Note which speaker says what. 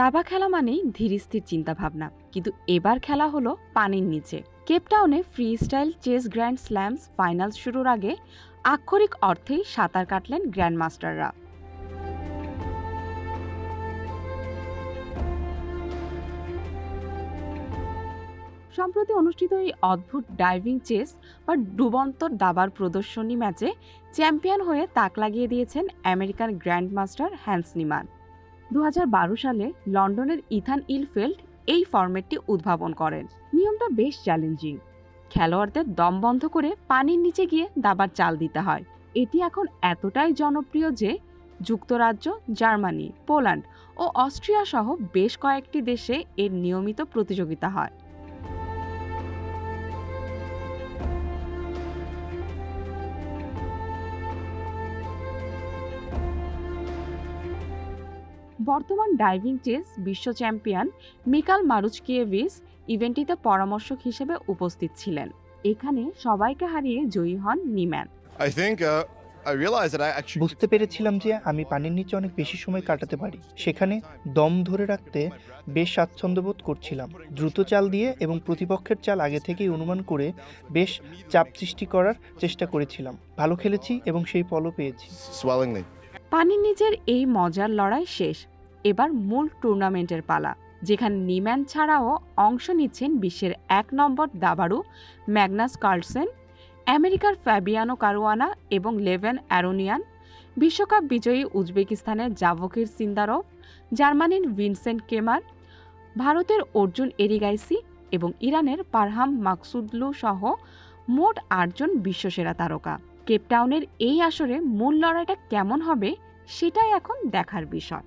Speaker 1: দাবা খেলা মানেই ধীরস্থির চিন্তাভাবনা। কিন্তু এবার খেলা হলো পানির নিচে। কেপটাউনে free style chess grand slams final শুরুর আগে আক্ষরিক অর্থেই সাঁতার কাটলেন গ্র্যান্ড মাস্টাররা সম্প্রতি অনুষ্ঠিত এই অদ্ভুত ডাইভিং চেস বা ডুবন্তর দাবার প্রদর্শনী ম্যাচে চ্যাম্পিয়ন হয়ে তাক লাগিয়ে দিয়েছেন American grand master Hans Niemann. দু হাজার বারো সালে লন্ডনের ইথান ইলফেল্ড এই ফরম্যাটটি উদ্ভাবন করেন। নিয়মটা বেশ চ্যালেঞ্জিং খেলোয়াড়দের দম বন্ধ করে পানির নিচে গিয়ে দাবার চাল দিতে হয়। এটি এখন এতটাই জনপ্রিয় যে যুক্তরাজ্য, জার্মানি, পোল্যান্ড ও অস্ট্রিয়া সহ বেশ কয়েকটি দেশে এর নিয়মিত প্রতিযোগিতা হয়। বর্তমান ডাইভিং চেস বিশ্ব চ্যাম্পিয়ন মিকাল মারুচকিয়েভিস ইভেন্টটিতে পরামর্শক হিসেবে উপস্থিত ছিলেন। এখানে সবাইকে হারিয়ে জয়ী হন নিম্যান।
Speaker 2: Uh,
Speaker 3: বুঝতে পেরেছিলাম যে আমি পানির নিচে অনেক বেশি সময় কাটাতে পারি। সেখানে দম ধরে রাখতে বেশ স্বাচ্ছন্দ্যবোধ করছিলাম। দ্রুত চাল দিয়ে এবং প্রতিপক্ষের চাল আগে থেকেই অনুমান করে বেশ চাপ সৃষ্টি করার চেষ্টা করেছিলাম। ভালো খেলেছি এবং সেই ফলও পেয়েছি।
Speaker 1: পানির নিচের এই মজার লড়াই শেষ। এবার মূল টুর্নামেন্টের পালা, যেখানে নিম্যান ছাড়াও অংশ নিচ্ছেন বিশ্বের এক নম্বর দাবাড়ু ম্যাগনাস কার্লসেন, আমেরিকার ফ্যাবিয়ানো কারুয়ানা এবং লেভেন অ্যারোনিয়ান, বিশ্বকাপ বিজয়ী উজবেকিস্তানের জাভকির সিন্দারভ, জার্মানির ভিনসেন্ট কেমার, ভারতের অর্জুন এরিগাইসি এবং ইরানের পারহাম মাকসুদলু সহ মোট আটজন বিশ্বসেরা তারকা। কেপটাউনের এই আসরে মূল লড়াইটা কেমন হবে, সেটাই এখন দেখার বিষয়।